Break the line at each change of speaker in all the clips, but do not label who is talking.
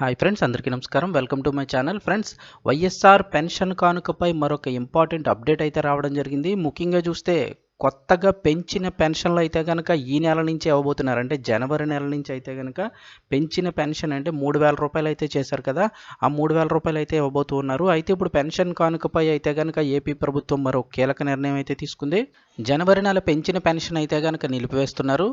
Hi friends అందరికీ నమస్కారం. Welcome to my channel friends YSR pension కానుకపై మరొక ఇంపార్టెంట్ అప్డేట్ అయితే రావడం జరిగింది. ముఖ్యంగా చూస్తే కొత్తగా పెంచిన పెన్షన్లు అయితే కనుక ఈ నెల నుంచి ఇవ్వబోతున్నారు అంటే జనవరి నెల నుంచి అయితే కనుక పెంచిన పెన్షన్ అంటే మూడు వేల రూపాయలు అయితే చేశారు కదా. ఆ మూడు వేల రూపాయలు అయితే ఇవ్వబోతూ ఉన్నారు. అయితే ఇప్పుడు పెన్షన్ కానుకపై అయితే కనుక ఏపీ ప్రభుత్వం మరో కీలక నిర్ణయం అయితే తీసుకుంది. జనవరి నెల పెంచిన పెన్షన్ అయితే కనుక నిలిపివేస్తున్నారు.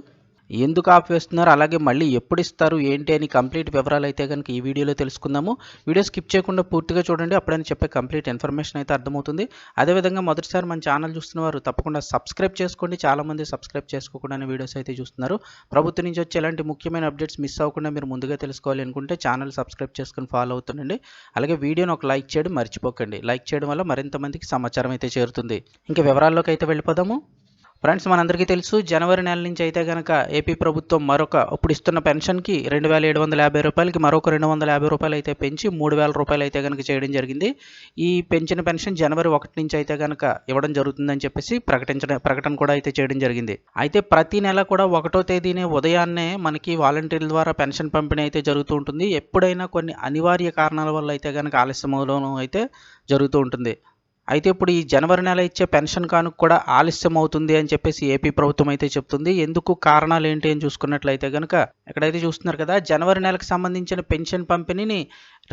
ఎందుకు ఆపివేస్తున్నారు అలాగే మళ్ళీ ఎప్పుడు ఇస్తారు ఏంటి అని కంప్లీట్ వివరాలు అయితే కనుక ఈ వీడియోలో తెలుసుకుందాము. వీడియో స్కిప్ చేయకుండా పూర్తిగా చూడండి అప్పుడైనా చెప్పే కంప్లీట్ ఇన్ఫర్మేషన్ అయితే అర్థమవుతుంది. అదేవిధంగా మొదటిసారి మన ఛానల్ చూస్తున్న వారు తప్పకుండా సబ్స్క్రైబ్ చేసుకోండి. చాలామంది సబ్స్క్రైబ్ చేసుకోకుండా వీడియోస్ అయితే చూస్తున్నారు. ప్రభుత్వం నుంచి వచ్చే ఎలాంటి ముఖ్యమైన అప్డేట్స్ మిస్ అవ్వకుండా మీరు ముందుగా తెలుసుకోవాలి అనుకుంటే ఛానల్ సబ్స్క్రైబ్ చేసుకుని ఫాలో అవుతుండండి. అలాగే వీడియోని ఒక లైక్ చేయడం మర్చిపోకండి. లైక్ చేయడం వల్ల మరింత మందికి సమాచారం అయితే చేరుతుంది. ఇంకా వివరాల్లోకి అయితే వెళ్ళిపోదాము. ఫ్రెండ్స్ మనందరికీ తెలుసు జనవరి నెల నుంచి అయితే కనుక ఏపీ ప్రభుత్వం మరొక ఇప్పుడు ఇస్తున్న పెన్షన్కి రెండు వేల ఏడు వందల యాభై రూపాయలకి మరొక రెండు వందల యాభై రూపాయలు అయితే పెంచి మూడు వేల రూపాయలు అయితే కనుక చేయడం జరిగింది. ఈ పెంచిన పెన్షన్ జనవరి ఒకటి నుంచి అయితే కనుక ఇవ్వడం జరుగుతుందని చెప్పేసి ప్రకటించడం ప్రకటన కూడా అయితే చేయడం జరిగింది. అయితే ప్రతి నెల కూడా ఒకటో తేదీనే ఉదయాన్నే మనకి వాలంటీర్ల ద్వారా పెన్షన్ పంపిణీ అయితే జరుగుతూ ఉంటుంది. ఎప్పుడైనా కొన్ని అనివార్య కారణాల వల్ల అయితే కనుక ఆలస్యం అవడం అయితే జరుగుతూ ఉంటుంది. అయితే ఇప్పుడు ఈ జనవరి నెల ఇచ్చే పెన్షన్ కానుక కూడా ఆలస్యం అవుతుంది అని చెప్పేసి ఏపీ ప్రభుత్వం అయితే చెప్తుంది. ఎందుకు? కారణాలు ఏంటి అని చూసుకున్నట్లయితే కనుక ఎక్కడైతే చూస్తున్నారు కదా జనవరి నెలకు సంబంధించిన పెన్షన్ పంపిణీని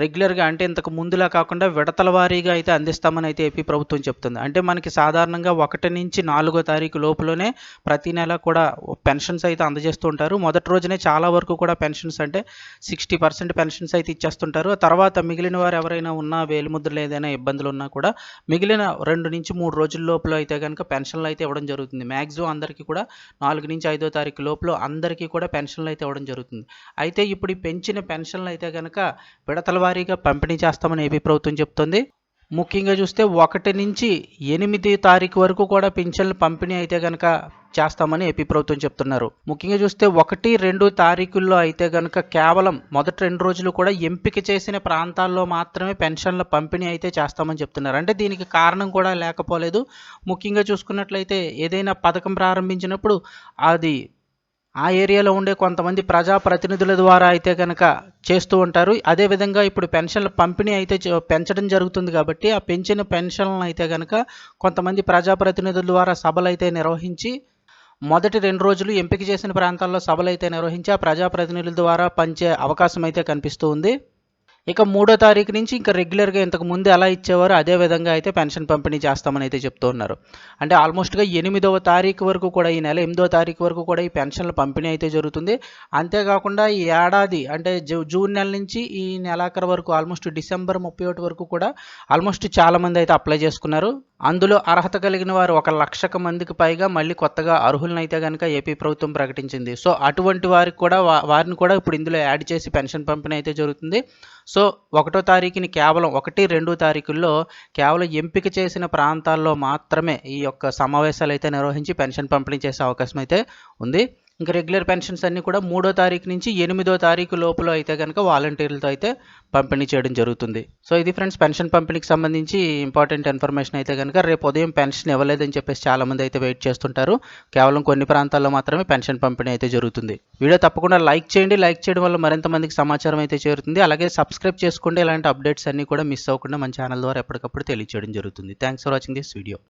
రెగ్యులర్గా అంటే ఇంతకు ముందులా కాకుండా విడతల వారీగా అయితే అందిస్తామని అయితే ఏపీ ప్రభుత్వం చెప్తుంది. అంటే మనకి సాధారణంగా ఒకటి నుంచి నాలుగో తారీఖు లోపులోనే ప్రతి నెల కూడా పెన్షన్స్ అయితే అందజేస్తూ ఉంటారు. మొదటి రోజునే చాలా వరకు కూడా పెన్షన్స్ అంటే సిక్స్టీ పర్సెంట్ పెన్షన్స్ అయితే ఇచ్చేస్తుంటారు. తర్వాత మిగిలిన వారు ఎవరైనా ఉన్నా వేలిముద్రలు ఏదైనా ఇబ్బందులు ఉన్నా కూడా మిగిలిన రెండు నుంచి మూడు రోజుల లోపల అయితే కనుక పెన్షన్లు అయితే ఇవ్వడం జరుగుతుంది. మ్యాక్సిమం అందరికీ కూడా నాలుగు నుంచి ఐదో తారీఖు లోపల అందరికీ కూడా పెన్షన్లు అయితే ఇవ్వడం జరుగుతుంది. అయితే ఇప్పుడు ఈ పెంచిన పెన్షన్లు అయితే కనుక విడతల వారీగా పంపిణీ చేస్తామని ఏపీ ప్రభుత్వం చెప్తుంది. ముఖ్యంగా చూస్తే ఒకటి నుంచి ఎనిమిది తారీఖు వరకు కూడా పింఛన్లు పంపిణీ అయితే కనుక చేస్తామని ఏపీ ప్రభుత్వం చెప్తున్నారు. ముఖ్యంగా చూస్తే ఒకటి రెండు తారీఖుల్లో అయితే కనుక కేవలం మొదటి రెండు రోజులు కూడా ఎంపిక చేసిన ప్రాంతాల్లో మాత్రమే పెన్షన్ల పంపిణీ అయితే చేస్తామని చెప్తున్నారు. అంటే దీనికి కారణం కూడా లేకపోలేదు. ముఖ్యంగా చూసుకున్నట్లయితే ఏదైనా పథకం ప్రారంభించినప్పుడు అది ఆ ఏరియాలో ఉండే కొంతమంది ప్రజాప్రతినిధుల ద్వారా అయితే కనుక చేస్తూ ఉంటారు. అదేవిధంగా ఇప్పుడు పెన్షన్ల పంపిణీ అయితే పెంచడం జరుగుతుంది కాబట్టి ఆ పెంచిన పెన్షన్లను అయితే కనుక కొంతమంది ప్రజాప్రతినిధుల ద్వారా సభలు అయితే నిర్వహించి మొదటి రెండు రోజులు ఎంపిక చేసిన ప్రాంతాల్లో సభలు అయితే నిర్వహించి ఆ ప్రజాప్రతినిధుల ద్వారా పంచే అవకాశం అయితే కనిపిస్తూ ఉంది. ఇక మూడో తారీఖు నుంచి ఇంకా రెగ్యులర్గా ఇంతకు ముందు ఎలా ఇచ్చేవారు. అదే విధంగా అయితే పెన్షన్ పంపిణీ చేస్తామని అయితే చెప్తూ ఉన్నారు అంటే ఆల్మోస్ట్గా ఎనిమిదవ తారీఖు వరకు కూడా ఈ నెల ఎనిమిదవ తారీఖు వరకు కూడా ఈ పెన్షన్ల పంపిణీ అయితే జరుగుతుంది. అంతేకాకుండా ఈ ఏడాది అంటే జూన్ నెల నుంచి ఈ నెలాఖరు వరకు ఆల్మోస్ట్ డిసెంబర్ ముప్పై ఒకటి వరకు కూడా ఆల్మోస్ట్ చాలామంది అయితే అప్లై చేసుకున్నారు. అందులో అర్హత కలిగిన వారు ఒక లక్షకు మందికి పైగా మళ్ళీ కొత్తగా అర్హులనైతే కనుక ఏపీ ప్రభుత్వం ప్రకటించింది. సో అటువంటి వారికి కూడా వారిని కూడా ఇప్పుడు ఇందులో యాడ్ చేసి పెన్షన్ పంపిణీ అయితే జరుగుతుంది. సో ఒకటో తారీఖుని కేవలం ఒకటి రెండు తారీఖుల్లో కేవలం ఎంపిక చేసిన ప్రాంతాల్లో మాత్రమే ఈ యొక్క సమావేశాలు అయితే నిర్వహించి పెన్షన్ పంపిణీ చేసే అవకాశం అయితే ఉంది. ఇంకా రెగ్యులర్ పెన్షన్స్ అన్నీ కూడా మూడో తారీఖు నుంచి ఎనిమిదో తారీఖు లోపల అయితే కనుక వాలంటీర్లతో అయితే పంపిణీ చేయడం జరుగుతుంది. సో ఇది ఫ్రెండ్స్ పెన్షన్ పంపిణీకి సంబంధించి ఇంపార్టెంట్ ఇన్ఫర్మేషన్ అయితే కనుక రేపు ఉదయం పెన్షన్ ఇవ్వలేదని చెప్పేసి చాలామంది అయితే వెయిట్ చేస్తుంటారు. కేవలం కొన్ని ప్రాంతాల్లో మాత్రమే పెన్షన్ పంపిణీ అయితే జరుగుతుంది. వీడియో తప్పకుండా లైక్ చేయండి. లైక్ చేయడం వల్ల మరింత మందికి సమాచారం అయితే చేరుతుంది. అలాగే సబ్స్క్రైబ్ చేసుకుంటే ఇలాంటి అప్డేట్స్ అన్నీ కూడా మిస్ అవ్వకుండా మన ఛానల్ ద్వారా ఎప్పటికప్పుడు తెలియచేయడం జరుగుతుంది. Thanks for watching this video